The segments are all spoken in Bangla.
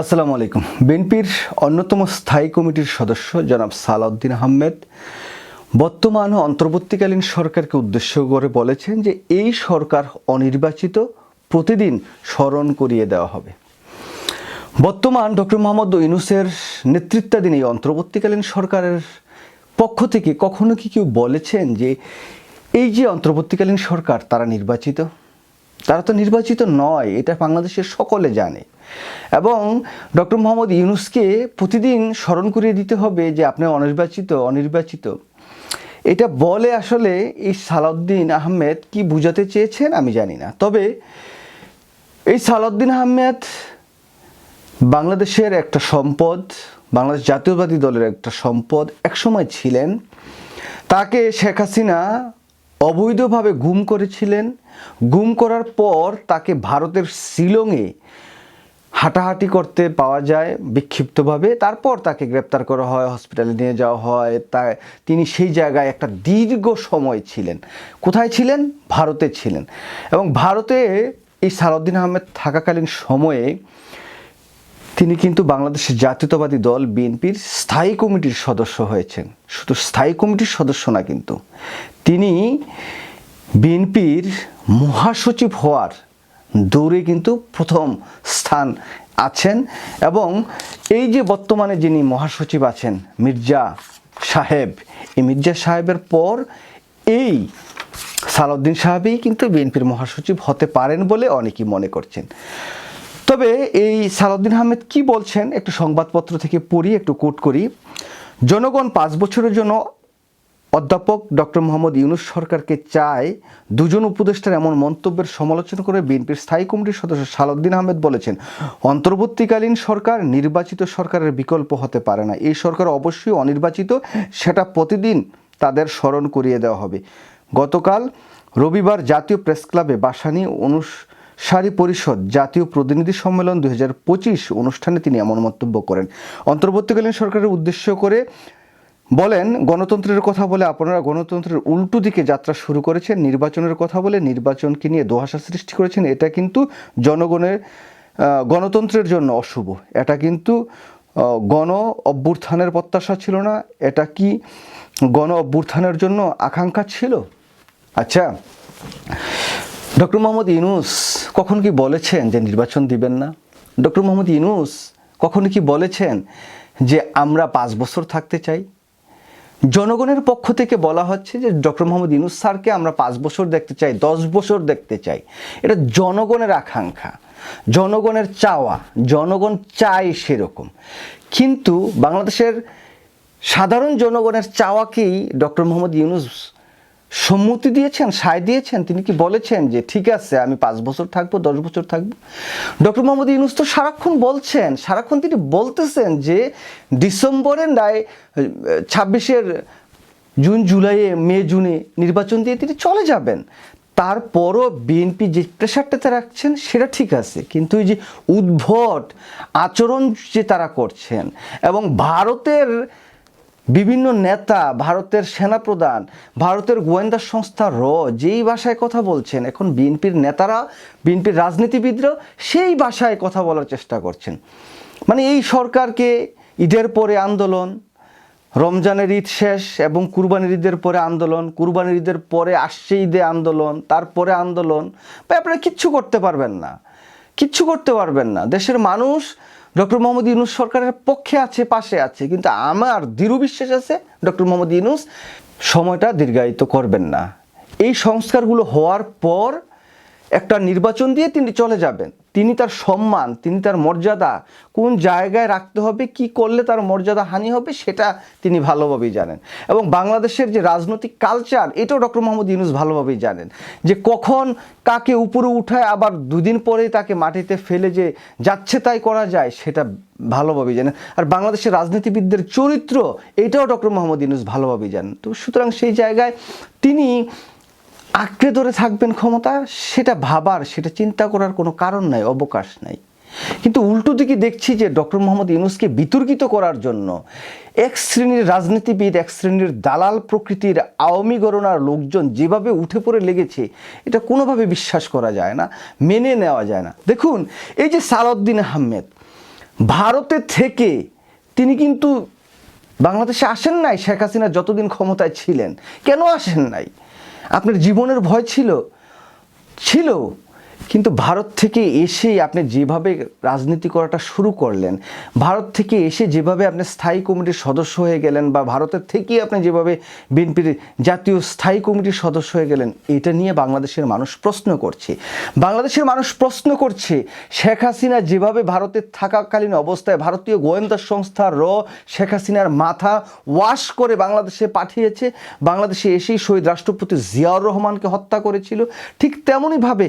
আসসালামু আলাইকুম। বিএনপির অন্যতম স্থায়ী কমিটির সদস্য জনাব সালাউদ্দিন আহমেদ বর্তমান অন্তর্বর্তীকালীন সরকারকে উদ্দেশ্য করে বলেছেন যে এই সরকার অনির্বাচিত প্রতিদিন স্মরণ করিয়ে দেওয়া হবে। বর্তমান ডক্টর মোহাম্মদ ইউনুসের নেতৃত্বাধীন এই অন্তর্বর্তীকালীন সরকারের পক্ষ থেকে কখনো কি কেউ বলেছেন যে এই যে অন্তর্বর্তীকালীন সরকার, তারা নির্বাচিত? তারা তো নির্বাচিত নয়, এটা বাংলাদেশের সকলে জানে। এবং ডক্টর মোহাম্মদ ইউনুসকে প্রতিদিন স্মরণ করিয়ে দিতে হবে যে আপনি অনির্বাচিত অনির্বাচিত। এটা বলে আসলে এই সালাউদ্দিন আহমেদ কি বুঝাতে চেয়েছেন আমি জানি না। তবে এই সালাউদ্দিন আহমেদ বাংলাদেশের একটা সম্পদ, বাংলাদেশ জাতীয়বাদী দলের একটা সম্পদ একসময় ছিলেন। তাকে শেখ হাসিনা অবৈধভাবে গুম করেছিলেন। গুম করার পর তাকে ভারতের শিলংয়ে হাঁটাহাঁটি করতে পাওয়া যায় বিক্ষিপ্তভাবে। তারপর তাকে গ্রেপ্তার করা হয়, হসপিটালে নিয়ে যাওয়া হয়। তা, তিনি সেই জায়গায় একটা দীর্ঘ সময় ছিলেন। কোথায় ছিলেন? ভারতে ছিলেন। এবং ভারতে এই সালাউদ্দিন আহমেদ থাকাকালীন সময়ে তিনি কিন্তু বাংলাদেশের জাতীয়তাবাদী দল বিএনপির স্থায়ী কমিটির সদস্য হয়েছেন। শুধু স্থায়ী কমিটির সদস্য না কিন্তু তিনি বিএনপির মহাসচিব হওয়ার দৌড়ে কিন্তু প্রথম স্থান আছেন এবং এই যে বর্তমানে যিনি মহাসচিব আছেন মির্জা সাহেব, এই মির্জা সাহেবের পর এই সালাউদ্দিন সাহেবই কিন্তু বিএনপির মহাসচিব হতে পারেন বলে অনেকেই মনে করছেন। তবে এই সালাউদ্দিন আহমেদ কি বলছেন? একটু সংবাদপত্র থেকে পড়ি, একটু কোট করি। জনগণ পাঁচ বছরের জন্য অধ্যাপক ডক্টর মোহাম্মদ ইউনুস সরকারকে চায় দুজন উপদেষ্টার এমন মন্তব্যের সমালোচনা করে বিএনপির স্থায়ী কমিটির সদস্য সালাউদ্দিন আহমেদ বলেছেন, অন্তর্বর্তীকালীন সরকার নির্বাচিত সরকারের বিকল্প হতে পারে না। এই সরকার অবশ্যই অনির্বাচিত, সেটা প্রতিদিন তাদের স্মরণ করিয়ে দেওয়া হবে। গতকাল রবিবার জাতীয় প্রেস ক্লাবে বাসানি অনুসারী পরিষদ জাতীয় প্রতিনিধি সম্মেলন দু হাজার পঁচিশ অনুষ্ঠানে তিনি এমন মন্তব্য করেন। অন্তর্বর্তীকালীন সরকারের উদ্দেশ্য করে বলেন, গণতন্ত্রের কথা বলে আপনারা গণতন্ত্রের উল্টো দিকে যাত্রা শুরু করেছেন, নির্বাচনের কথা বলে নির্বাচনকে নিয়ে দোহাসা সৃষ্টি করেছেন, এটা কিন্তু জনগণের গণতন্ত্রের জন্য অশুভ। এটা কিন্তু গণ অভ্যুত্থানের প্রত্যাশা ছিল না। এটা কি গণ অভ্যুত্থানের জন্য আকাঙ্ক্ষা ছিল? আচ্ছা ডক্টর মোহাম্মদ ইউনুস কখন কি বলেছেন যে নির্বাচন দিবেন না? ডক্টর মোহাম্মদ ইউনুস কখন কি বলেছেন যে আমরা পাঁচ বছর থাকতে চাই? জনগণের পক্ষ থেকে বলা হচ্ছে যে ডক্টর মোহাম্মদ ইউনুস স্যারকে আমরা পাঁচ বছর দেখতে চাই, দশ বছর দেখতে চাই। এটা জনগণের আকাঙ্ক্ষা, জনগণের চাওয়া, জনগণ চায় সেরকম। কিন্তু বাংলাদেশের সাধারণ জনগণের চাওয়াকেই ডক্টর মোহাম্মদ ইউনুস সম্মতি দিয়েছেন, সায় দিয়েছেন, তিনি কি বলেছেন যে ঠিক আছে, আমি পাঁচ বছর থাকব, দশ বছর থাকব? ডক্টর মোহাম্মদ ইউনুস তো সারাক্ষণ বলছেন, সারাক্ষণ তিনি বলতেছেন যে ডিসেম্বরের দায় ছাব্বিশের জুন, জুলাইয়ে, মে, জুনে নির্বাচন দিয়ে তিনি চলে যাবেন। তারপরও বিএনপি যে প্রেশারটাতে রাখছেন, সেটা ঠিক আছে। কিন্তু এই যে উদ্ভট আচরণ যে তারা করছেন, এবং ভারতের বিভিন্ন নেতা, ভারতের সেনাপ্রধান, ভারতের গোয়েন্দা সংস্থা র, যেই ভাষায় কথা বলছেন, এখন বিএনপির নেতারা, বিএনপির রাজনীতিবিদরা সেই ভাষায় কথা বলার চেষ্টা করছেন। মানে এই সরকারকে ঈদের পরে আন্দোলন, রমজানের ঈদ শেষ এবং কুরবানির ঈদের পরে আন্দোলন, কুরবানির ঈদের পরে আসছে ঈদে আন্দোলন, তারপরে আন্দোলন বা আপনারা কিচ্ছু করতে পারবেন না। কিচ্ছু করতে পারবেন না। দেশের মানুষ ডক্টর মোহাম্মদ ইউনুস সরকারের পক্ষে আছে, পাশে আছে, কিন্তু আমার দৃঢ় বিশ্বাস আছে, ডক্টর মোহাম্মদ ইউনুস সময়টা দীর্ঘায়িত করবেন না। এই সংস্কারগুলো হওয়ার পর একটা নির্বাচন দিয়ে তিনি চলে যাবেন। তিনি তার সম্মান, তিনি তার মর্যাদা কোন জায়গায় রাখতে হবে, কি করলে তার মর্যাদা হানি হবে সেটা তিনি ভালোভাবেই জানেন। এবং বাংলাদেশের যে রাজনৈতিক কালচার এটাও ডক্টর মোহাম্মদ ইউনুস ভালোভাবেই জানেন। যে কখন কাকে উপরে উঠায়, আবার দুদিন পরেই তাকে মাটিতে ফেলে যে যাচ্ছে তাই করা যায়, সেটা ভালোভাবেই জানেন। আর বাংলাদেশের রাজনীতিবিদদের চরিত্র, এটাও ডক্টর মোহাম্মদ ইউনুস ভালোভাবেই জানেন। তো সুতরাং সেই জায়গায় তিনি আঁকড়ে ধরে থাকবেন ক্ষমতা, সেটা ভাবার, সেটা চিন্তা করার কোনো কারণ নাই, অবকাশ নাই। কিন্তু উল্টো দিকে দেখছি যে ডক্টর মোহাম্মদ ইউনুসকে বিতর্কিত করার জন্য এক শ্রেণির রাজনীতিবিদ, এক শ্রেণির দালাল প্রকৃতির আওয়ামী গণনার লোকজন যেভাবে উঠে পড়ে লেগেছে, এটা কোনোভাবে বিশ্বাস করা যায় না, মেনে নেওয়া যায় না। দেখুন, এই যে সালাউদ্দিন আহমেদ, ভারতে থেকে তিনি কিন্তু বাংলাদেশে আসেন নাই, শেখ হাসিনা যতদিন ক্ষমতায় ছিলেন। কেন আসেন নাই? আপনার জীবনের ভয় ছিল ছিল। কিন্তু ভারত থেকে এসেই আপনি যেভাবে রাজনীতি করাটা শুরু করলেন, ভারত থেকে এসে যেভাবে আপনি স্থায়ী কমিটির সদস্য হয়ে গেলেন বা ভারতের থেকেই আপনি যেভাবে বিএনপির জাতীয় স্থায়ী কমিটির সদস্য হয়ে গেলেন, এটা নিয়ে বাংলাদেশের মানুষ প্রশ্ন করছে। বাংলাদেশের মানুষ প্রশ্ন করছে, শেখ হাসিনা যেভাবে ভারতে থাকাকালীন অবস্থায় ভারতীয় গোয়েন্দা সংস্থা র, শেখ হাসিনার মাথা ওয়াশ করে বাংলাদেশে পাঠিয়েছে, বাংলাদেশে এসেই শহীদ রাষ্ট্রপতি জিয়াউর রহমানকে হত্যা করেছিল, ঠিক তেমনইভাবে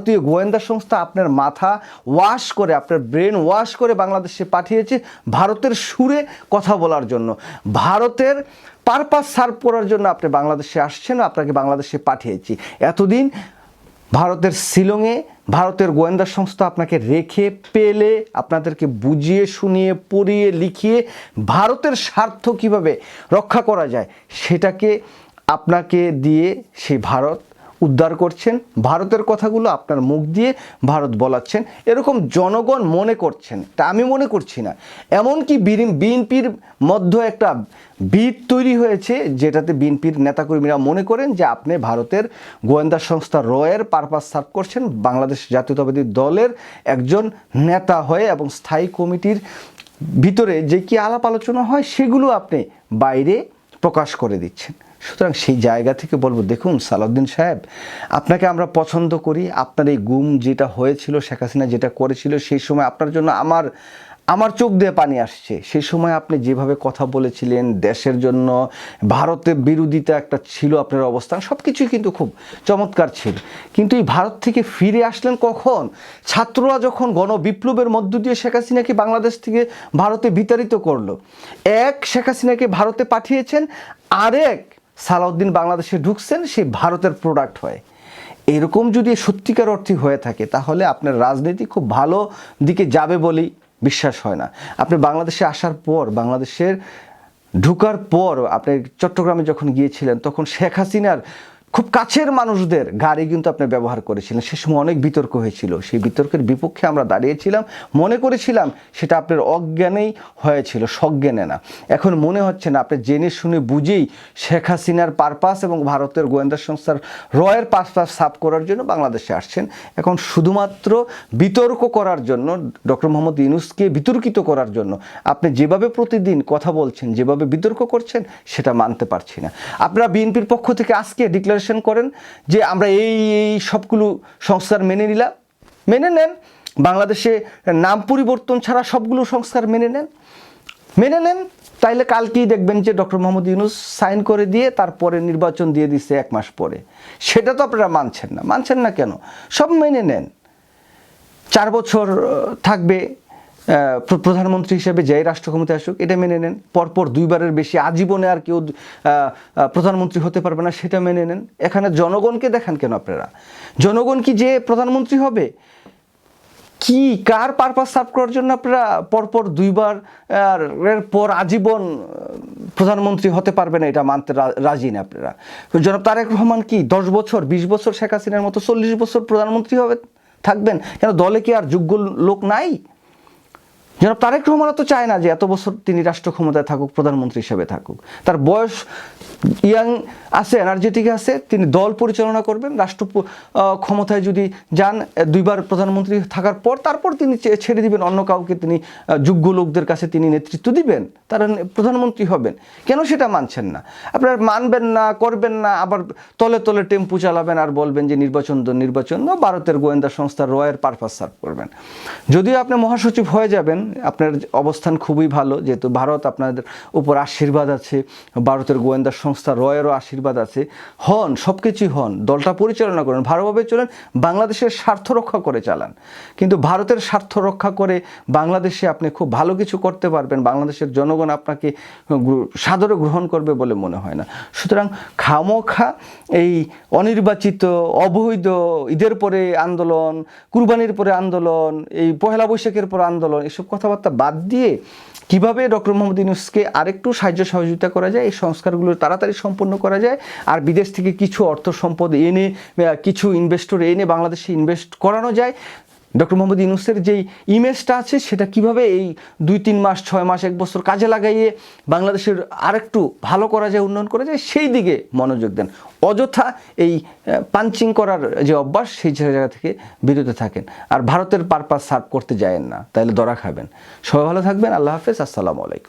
ভারতীয় গোয়েন্দা সংস্থা আপনার মাথা ওয়াশ করে, আপনার ব্রেন ওয়াশ করে বাংলাদেশে পাঠিয়েছে ভারতের সুরে কথা বলার জন্য। ভারতের পারপাস সার্ভ করার জন্য আপনি বাংলাদেশে আসছেন, আপনাকে বাংলাদেশে পাঠিয়েছি। এতদিন ভারতের শিলংয়ে ভারতের গোয়েন্দা সংস্থা আপনাকে রেখে, পেলে, আপনাদেরকে বুঝিয়ে, শুনিয়ে, পড়িয়ে, লিখিয়ে ভারতের স্বার্থ কীভাবে রক্ষা করা যায়, সেটাকে আপনাকে দিয়ে সেই ভারত উদ্ধার করছেন, ভারতের কথাগুলো আপনার মুখ দিয়ে ভারত বলাচ্ছেন, এরকম জনগণ মনে করছেন। তা আমি মনে করছি না। এমনকি বিএনপির মধ্যে একটা ভিত তৈরি হয়েছে, যেটাতে বিএনপির নেতাকর্মীরা মনে করেন যে আপনি ভারতের গোয়েন্দা সংস্থা রয়ের পারপাস সার্ভ করছেন, বাংলাদেশ জাতীয়তাবাদী দলের একজন নেতা হয়ে এবং স্থায়ী কমিটির ভিতরে যে কি আলাপ আলোচনা হয়, সেগুলো আপনি বাইরে প্রকাশ করে দিচ্ছেন। সুতরাং সেই জায়গা থেকে বলব, দেখুন সালাউদ্দিন সাহেব, আপনাকে আমরা পছন্দ করি, আপনার এই গুম যেটা হয়েছিল, শেখ হাসিনা যেটা করেছিল, সেই সময় আপনার জন্য আমার আমার চোখ দিয়ে পানি আসছে। সেই সময় আপনি যেভাবে কথা বলেছিলেন, দেশের জন্য, ভারতের বিরোধিতা একটা ছিল আপনার অবস্থান সব কিছুই কিন্তু খুব চমৎকার ছিল। কিন্তু এই ভারত থেকে ফিরে আসলেন কখন? ছাত্ররা যখন গণবিপ্লবের মধ্য দিয়ে শেখ হাসিনাকে বাংলাদেশ থেকে ভারতে বিতাড়িত করল, এক শেখ হাসিনাকে ভারতে পাঠিয়েছেন, আরেক সালাউদ্দিন বাংলাদেশে ঢুকছেন সে ভারতের প্রোডাক্ট হয়। এরকম যদি সত্যিকার অর্থে হয়ে থাকে, তাহলে আপনার রাজনীতি খুব ভালো দিকে যাবে বলেই বিশ্বাস হয় না। আপনি বাংলাদেশে আসার পর, বাংলাদেশের ঢুকার পর, আপনি চট্টগ্রামে যখন গিয়েছিলেন, তখন শেখ হাসিনার খুব কাছের মানুষদের গাড়ি কিন্তু আপনি ব্যবহার করেছিলেন। সে সময় অনেক বিতর্ক হয়েছিল। সেই বিতর্কের বিপক্ষে আমরা দাঁড়িয়েছিলাম। মনে করেছিলাম সেটা আপনার অজ্ঞানেই হয়েছিল সজ্ঞানে না। এখন মনে হচ্ছে না, আপনি জেনে শুনে বুঝেই শেখ হাসিনার পারপাস এবং ভারতের গোয়েন্দা সংস্থার রয়ের পারপাস সাফ করার জন্য বাংলাদেশে আসছেন। এখন শুধুমাত্র বিতর্ক করার জন্য, ডক্টর মোহাম্মদ ইউনুসকে বিতর্কিত করার জন্য আপনি যেভাবে প্রতিদিন কথা বলছেন, যেভাবে বিতর্ক করছেন, সেটা মানতে পারছি না। আপনারা বিএনপির পক্ষ থেকে আজকে ডিক্লারেশন করেন যে আমরা এই এই সবগুলো সংস্কার মেনে নিলাম। মেনে নেন, বাংলাদেশে নাম পরিবর্তন ছাড়া সবগুলো সংস্কার মেনে নেন। মেনে নেন, তাইলে কালকেই দেখবেন যে ডক্টর মোহাম্মদ ইউনুস সাইন করে দিয়ে তারপরে নির্বাচন দিয়ে দিচ্ছে এক মাস পরে। সেটা তো আপনারা মানছেন না। মানছেন না কেন? সব মেনে নেন। চার বছর থাকবে প্রধানমন্ত্রী হিসেবে যেই রাষ্ট্র ক্ষমতায় আসুক, এটা মেনে নেন। পরপর দুইবারের বেশি আজীবনে আর কেউ প্রধানমন্ত্রী হতে পারবে না, সেটা মেনে নেন। এখানে জনগণকে দেখান কেন আপনারা? জনগণ কি যে প্রধানমন্ত্রী হবে? কি, কার পারপাস সার্ভ করার জন্য আপনারা পরপর দুইবার এর পর আজীবন প্রধানমন্ত্রী হতে পারবে না, এটা মানতে রাজি না আপনারা? জনাব তারেক রহমান কি দশ বছর, বিশ বছর শেখ হাসিনার মতো চল্লিশ বছর প্রধানমন্ত্রী হবে থাকবেন? কেন দলে কি আর যোগ্য লোক নাই? জনাব তারেক রহমানও তো চায় না যে এত বছর তিনি রাষ্ট্র ক্ষমতায় থাকুক, প্রধানমন্ত্রী হিসেবে থাকুক। তার বয়স ইয়াং আছে এনার্জেটিক আছে, তিনি দল পরিচালনা করবেন, রাষ্ট্র ক্ষমতায় যদি যান, দুইবার প্রধানমন্ত্রী থাকার পর তারপর তিনি ছেড়ে দিবেন, অন্য কাউকে তিনি যোগ্য লোকদের কাছে তিনি নেতৃত্ব দিবেন, তারা প্রধানমন্ত্রী হবেন। কেন সেটা মানছেন না? আপনার মানবেন না, করবেন না, আবার তলে তলে টেম্পু চালাবেন আর বলবেন যে নির্বাচন নির্বাচন ভারতের গোয়েন্দা সংস্থা রয়ের পারপাস সার্ভ করবেন। যদিও আপনি মহাসচিব হয়ে যাবেন আপনার অবস্থান খুবই ভালো, যেহেতু ভারত আপনাদের উপর আশীর্বাদ আছে, ভারতের গোয়েন্দা সংস্থা রয়েরও আশীর্বাদ আছে। হন সব কিছুই হন, দলটা পরিচালনা করেন, ভালোভাবে চলেন, বাংলাদেশের স্বার্থ রক্ষা করে চালান। কিন্তু ভারতের স্বার্থ রক্ষা করে বাংলাদেশে আপনি খুব ভালো কিছু করতে পারবেন, বাংলাদেশের জনগণ আপনাকে সাদরে গ্রহণ করবে বলে মনে হয় না। সুতরাং খামোখা এই অনির্বাচিত, অবৈধ ঈদের পরে আন্দোলন, কুরবানির পরে আন্দোলন, এই পহেলা বৈশাখের পর আন্দোলন, এসব কথাবার্তা বাদ দিয়ে কীভাবে ডক্টর মোহাম্মদ ইউনুসকে আরেকটু সাহায্য সহযোগিতা করা যায়, এই সংস্কারগুলো তাড়াতাড়ি সম্পন্ন করা যায়, আর বিদেশ থেকে কিছু অর্থ সম্পদ এনে কিছু ইনভেস্টর এনে বাংলাদেশে ইনভেস্ট করানো যায় ডক্টর মোহাম্মদ ইউনুসের যেই ইমেজটা আছে, সেটা কীভাবে এই দুই, তিন মাস, ছয় মাস, এক বছর কাজে লাগাইয়ে বাংলাদেশের আরেকটু ভালো করা যায়, উন্নয়ন করা যায়, সেই দিকে মনোযোগ দেন। অযথা এই পাঞ্চিং করার যে অভ্যাস, সেই জায়গা থেকে বিরত থাকেন। আর ভারতের পারপাস সার্ভ করতে যায়েন না তাহলে দরা খাবেন। সবাই ভালো থাকবেন, আল্লাহ হাফেজ, আসসালামু আলাইকুম।